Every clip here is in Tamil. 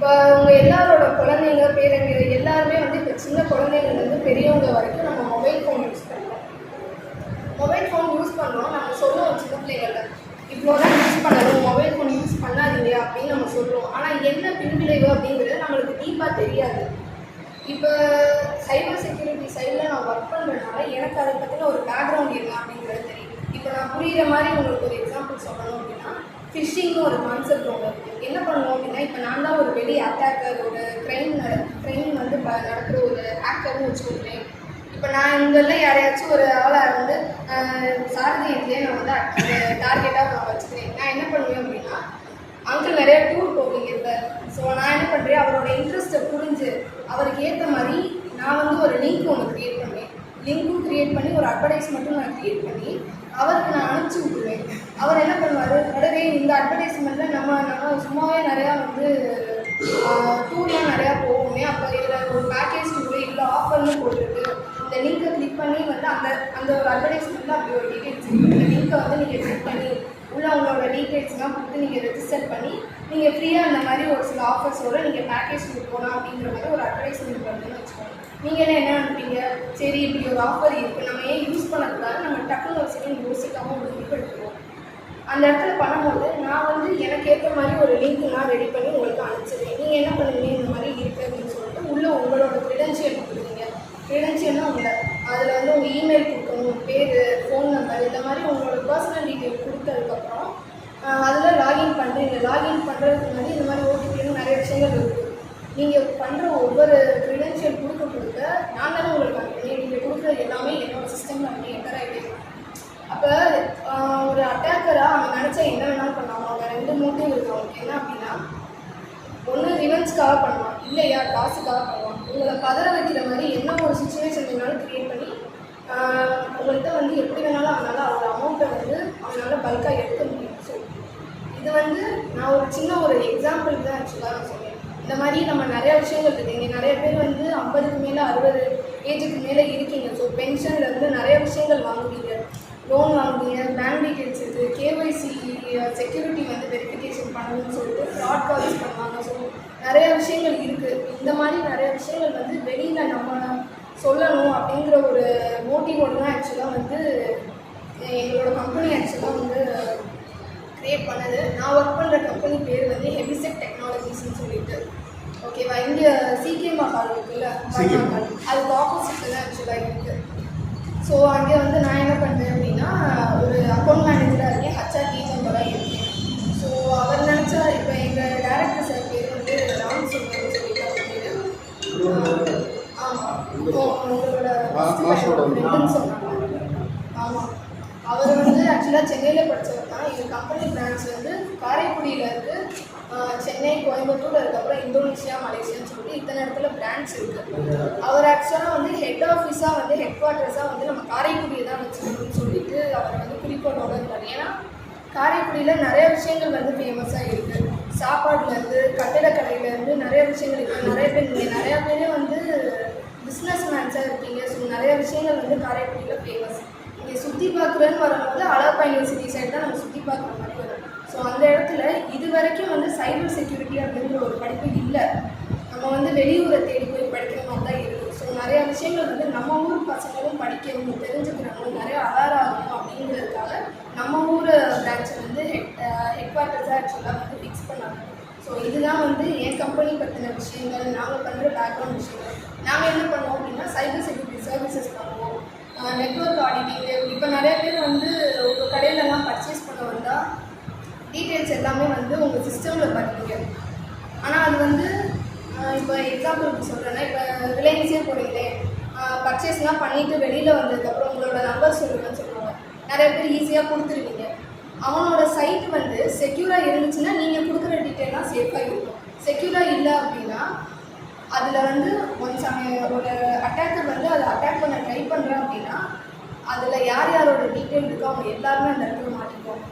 இப்போ அவங்க எல்லாரோட குழந்தைங்க பேரங்க எல்லாருமே வந்து இப்போ சின்ன குழந்தைங்கள்லேருந்து பெரியவங்க வரைக்கும் நம்ம மொபைல் ஃபோன் யூஸ் பண்ணுறோம் மொபைல் ஃபோன் யூஸ் பண்ணுறோம் நம்ம சொல்லுவோம் சின்ன பிள்ளைங்கள இவ்வளோ தான் யூஸ் பண்ணணும். மொபைல் ஃபோன் யூஸ் பண்ணாதீங்க அப்படின்னு நம்ம சொல்லுவோம். ஆனால் என்ன பின்விளைவு அப்படிங்கிறது நம்மளுக்கு டீப்பாக தெரியாது. இப்போ சைபர் செக்யூரிட்டி சைடில் நான் ஒர்க் பண்ணுறதுனால எனக்கு அதை பற்றின ஒரு பேக்ரவுண்ட் என்ன அப்படிங்கிறது தெரியும். இப்போ நான் புரிகிற மாதிரி உங்களுக்கு ஒரு எக்ஸாம்பிள் சொல்லணும் அப்படின்னா ஃபிஷிங்னு ஒரு கான்செப்ட் ஒன்று என்ன பண்ணுவோம் அப்படின்னா இப்போ நான் தான் ஒரு வெளி அட்டாக்கர் ஒரு ட்ரெயின் ட்ரெயின் வந்து ப நடக்கிற ஒரு ஆக்டர்னு வச்சுக்கோங்களேன். இப்போ நான் இங்கெல்லாம் யாரையாச்சும் ஒரு ஆளாக வந்து சாரதியத்துலேயே நான் வந்து டார்கெட்டாக நான் வச்சுக்கிறேன். நான் என்ன பண்ணுவேன் அப்படின்னா அங்கிள் நிறைய டூர் போவீங்க இப்போ. ஸோ நான் என்ன பண்ணுறேன் அவரோட இன்ட்ரெஸ்ட்டை புரிஞ்சு அவருக்கு ஏற்ற மாதிரி நான் வந்து ஒரு லிங்க் ஒன்று க்ரியேட் பண்ணேன் லிங்க்கும் க்ரியேட் பண்ணி ஒரு அட்வர்டைஸ்மெண்ட்டும் நான் க்ரியேட் பண்ணி அவருக்கு நான் அனுப்பிச்சி விட்டுருவேன். அவர் என்ன பண்ணுவார்? உடனே இந்த அட்வர்டைஸ்மெண்ட்டில் நம்ம நம்ம சும்மாவே நிறையா வந்து டூர்லாம் நிறையா போவோமே அப்போ இதில் ஒரு பேக்கேஜ் டூர் இல்லை ஆஃபர்னு போட்டுருக்கு. இந்த லிங்கை கிளிக் பண்ணி வந்து அந்த அந்த ஒரு அட்வர்டைஸ்மெண்ட்டில் அப்படி ஒரு டீட்டெயில்ஸ் இருக்குது இந்த லிங்கை வந்து நீங்கள் கிளிக் பண்ணி உள்ள உங்களோட டீட்டெயில்ஸ்லாம் கொடுத்து நீங்கள் ரெஜிஸ்டர் பண்ணி நீங்கள் ஃப்ரீயாக அந்த மாதிரி ஒரு சில ஆஃபர்ஸோட நீங்கள் பேக்கேஜ் போகலாம் அப்படிங்கிற மாதிரி ஒரு அட்வர்டைஸ்மெண்ட் பண்ணுன்னு வச்சுக்கோங்க. நீங்கள் என்ன என்ன நினைப்பீங்க? சரி இப்படி ஒரு ஆஃபர் இருக்குது நம்ம ஏன் யூஸ் பண்ணக்கூடாது நம்ம டக்குன்னு ஒரு செகண்ட் யோசிக்காமல் ஒரு முடிவு எடுத்துருவோம் அந்த இடத்துல பண்ணும்போது நான் வந்து எனக்கு ஏற்ற மாதிரி ஒரு லிங்க் நான் ரெடி பண்ணி உங்களுக்கு அனுப்பிச்சிருக்கேன் நீங்கள் என்ன பண்ணுவீங்க? இந்த மாதிரி இருக்குது அப்படின்னு சொல்லிட்டு உள்ளே உங்களோட க்ரிடென்ஷியல் கொடுக்குறீங்க க்ரிடென்ஷியல்னா உங்களை அதில் வந்து உங்கள் இமெயில் கொடுக்கணும் பேர் ஃபோன் நம்பர் இந்த மாதிரி உங்களோட பர்சனல் டீட்டெயில் கொடுத்ததுக்கப்புறம் அதில் லாகின் பண்ணுறீங்க லாகின் பண்ணுறதுக்கு முன்னாடி இந்த மாதிரி ஓடிபின்னு நிறைய விஷயங்கள் இருக்குது நீங்கள் பண்ணுற ஒவ்வொரு க்ரிடென்ஷியல் கொடுக்க கொடுக்க நான் தானே உங்களுக்கு அனுப்புகிறேன் நீங்கள் கொடுக்குறது எல்லாமே என்னோட சிஸ்டமில் வந்து என்டர் ஆகிடுது அப்போ அட்டாக்கராக அவன் நினச்சா என்ன வேணாலும் பண்ணுவாங்க அவங்க ரெண்டு மோட்டிவ் இருக்கு. அவங்களுக்கு என்ன அப்படின்னா ஒன்று ரிவென்ஸ்க்காக பண்ணுவான். இல்லையா? காசுக்காக பண்ணுவான். உங்களை பதற வைக்கிற மாதிரி என்ன ஒரு சுச்சுவேஷன் வேணாலும் க்ரியேட் பண்ணி உங்கள்கிட்ட வந்து எப்படி வேணாலும் அவனால் அவரோட அமௌண்ட்டை வந்து அவனால் பல்காக எடுக்க முடியும். ஸோ இது வந்து நான் ஒரு சின்ன ஒரு எக்ஸாம்பிள் தான் ஆக்சுவலாக நான் சொன்னேன் இந்த மாதிரி நம்ம நிறையா விஷயங்கள் இருக்குது இங்கே நிறைய பேர் வந்து ஐம்பதுக்கு மேலே அறுபது ஏஜுக்கு மேலே இருக்கீங்க. ஸோ பென்ஷனில் வந்து நிறைய விஷயங்கள் வாங்குவீங்க. லோன் வாங்குவீங்க பேங்க் டீட்டெயில்ஸ் இருக்குது கேஒய்சி செக்யூரிட்டி வந்து வெரிஃபிகேஷன் பண்ணணும்னு சொல்லிட்டு ஃப்ராட் கால்ஸ் பண்ணுவாங்க. ஸோ நிறைய விஷயங்கள் இருக்குது இந்த மாதிரி நிறைய விஷயங்கள் வந்து வெளியில் நம்ம சொல்லணும் அப்படிங்கிற ஒரு மோட்டிவோடு தான் ஆக்சுவலாக வந்து எங்களோட கம்பெனி ஆக்சுவலாக வந்து க்ரியேட் பண்ணது. நான் ஒர்க் பண்ணுற கம்பெனி பேர் வந்து ஹெவிசெட் டெக்னாலஜிஸ்னு சொல்லிட்டு. ஓகேவா இங்கே சிகேமா ஹால் இருக்குல்ல? அதுக்கு ஆப்போசிட்டில் தான் ஆக்சுவலாக இருக்குது ஸோ அங்கே வந்து நான் என்ன பண்ணேன் அப்படின்னா ஒரு அக்கௌண்ட் மேனேஜராக இருக்கேன். ஹச்ஆர் டீம் மெம்பராக இருக்கேன். ஸோ அவர் நினச்சா இப்போ எங்கள் டேரக்டர் சார் பேர் வந்து ராம் சுந்தரம் சொல்லிட்டு ஆமாம் உங்களோட சொன்னாங்க. ஆமாம் அவர் வந்து ஆக்சுவலாக சென்னையில் படித்தவர் தான். எங்கள் கம்பெனி பிரான்ச் வந்து காரைக்குடியில் இருக்குது சென்னை கோயம்புத்தூர் அதுக்கப்புறம் இந்தோனேஷியா மலேசியான்னு சொல்லிட்டு இத்தனை இடத்துல பிராண்ட்ஸ் இருக்குது அவர் ஆக்சுவலாக வந்து ஹெட் ஆஃபீஸாக வந்து ஹெட் குவார்ட்டர்ஸாக வந்து நம்ம காரைக்குடியை தான் வச்சுக்கணும்னு சொல்லிட்டு அவர் வந்து குறிக்கோளோட இருந்தார் ஏன்னா காரைக்குடியில் நிறைய விஷயங்கள் வந்து ஃபேமஸாக இருக்குது சாப்பாடுலேருந்து கட்டிடக்கலையிலேருந்து நிறைய விஷயங்கள் இருக்குது நிறைய பேர் நீங்கள் நிறையா பேரே வந்து பிஸ்னஸ் மேன்ஸாக இருக்கீங்க ஸோ நிறைய விஷயங்கள் வந்து காரைக்குடியில் ஃபேமஸ் இங்கே சுற்றி பார்க்குறேன்னு வரும்போது அழகப்பா யூனிவர்சிட்டி சைடு தான் நம்ம சுற்றி பார்க்குற மாதிரி வரும் ஸோ அந்த இடத்துல இது வரைக்கும் வந்து சைபர் செக்யூரிட்டி அப்படிங்கிற ஒரு படிப்பு இல்லை. நம்ம வந்து வெளியூரை தேடி போய் படிக்கிற மாதிரி தான் இருக்குது ஸோ நிறையா விஷயங்கள் வந்து நம்ம ஊர் பசங்களும் படிக்கணும் தெரிஞ்சுக்கிறாங்க நிறைய அவேர் ஆகணும் அப்படிங்கிறதுக்காக நம்ம ஊர் பிரான்ச்சை வந்து ஹெட் ஹெட் குவார்ட்டர்ஸாக ஆக்சுவலாக வந்து ஃபிக்ஸ் பண்ணாங்க. ஸோ இதுதான் வந்து என் கம்பெனி பற்றின விஷயங்கள் நாங்கள் பண்ணுற பேக்ரவுண்ட் விஷயங்கள். நாங்கள் என்ன பண்ணுவோம் அப்படின்னா சைபர் செக்யூரிட்டி சர்வீசஸ் பண்ணுவோம். நெட்ஒர்க் ஆடிட்டிங் இப்போ நிறைய பேர் வந்து ஒரு கடையிலலாம் பர்ச்சேஸ் டீட்டெயில்ஸ் எல்லாமே வந்து உங்கள் சிஸ்டமில் பண்ணுவீங்க ஆனால் அது வந்து இப்போ எக்ஸாம்பிள் சொல்கிறேன்னா இப்போ ரிலையன்ஸே போகிறீங்களே பர்ச்சேஸ்லாம் பண்ணிவிட்டு வெளியில் வந்ததுக்கப்புறம் உங்களோட நம்பர் சொல்லுங்கன்னு சொல்லுவாங்க. நிறைய பேர் ஈஸியாக கொடுத்துருவீங்க. அவனோட சைட் வந்து செக்யூராக இருந்துச்சுன்னா நீங்கள் கொடுக்குற டீட்டெயிலாம் சேஃபாக இருக்கும். செக்யூராக இல்லை அப்படின்னா அதில் வந்து ஒரு அவன் ஒரு அட்டாக்கர் வந்து அதை அட்டாக் பண்ண ட்ரை பண்ணுறேன் அப்படின்னா அதில் யார் யாரோட டீட்டெயில் இருக்கோ அவங்க எல்லாருமே அந்த இடத்துல மாட்டிப்போம்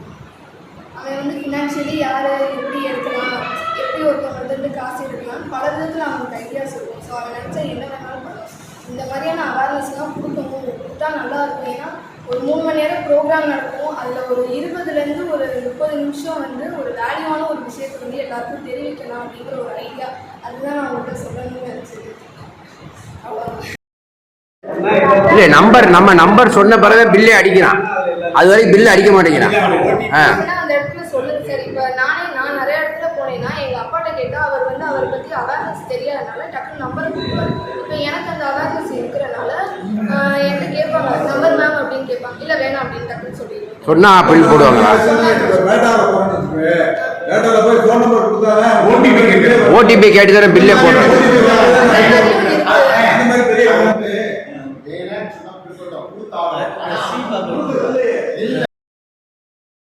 அவன் வந்து ஃபினான்ஷியலி யார் எப்படி எடுக்கலாம் எப்படி ஒருத்தவங்கள்ட்ட காசு எடுக்கலாம் பல விதத்தில் அவனுக்கு ஐடியாஸ் இருக்கும். ஸோ அவன் நினச்சா என்ன வேணாலும் பண்ணலாம். இந்த மாதிரியான அவேர்னஸ்லாம் கொடுக்கணும். கொடுத்தா நல்லா இருக்கும். ஏன்னா ஒரு மூணு மணி நேரம் ப்ரோக்ராம் நடக்கும். அதில் ஒரு இருபதுலேருந்து ஒரு முப்பது நிமிஷம் வந்து ஒரு வேல்யூவான ஒரு விஷயத்தை வந்து எல்லாருக்கும் தெரிவிக்கலாம் அப்படிங்கிற ஒரு ஐடியா அதுதான் நான் உங்கள்கிட்ட சொல்லணும்னு நினச்சது இல்ல நம்பர் நம்ம நம்பர் சொன்ன பிறகு பில்லே அடிக்கிறான். அது வரைக்கும் பில்லு அடிக்க மாட்டேங்கிறான். ஆ ஏன்னா அந்த இடத்துல சொல்லுங்க சார் இப்போ நானே நான் நிறைய இடத்துல போனேன்னா எங்கள் அப்பாட்ட கேட்டால் அவர் பற்றி அவேர்னஸ் தெரியாதனால டக்குனு நம்பர் கொடுப்பாரு. இப்போ எனக்கு அந்த அவேர்னஸ் இருக்கிறனால என்கிட்ட கேட்பாங்க நம்பர் மேம் அப்படின்னு கேட்பாங்க. இல்லை வேணாம் அப்படின்னு டக்குன்னு சொல்லிடுவேன் சொன்னா பில் போடுவாங்களா ஓடிபி கேட்டு தானே பில்லே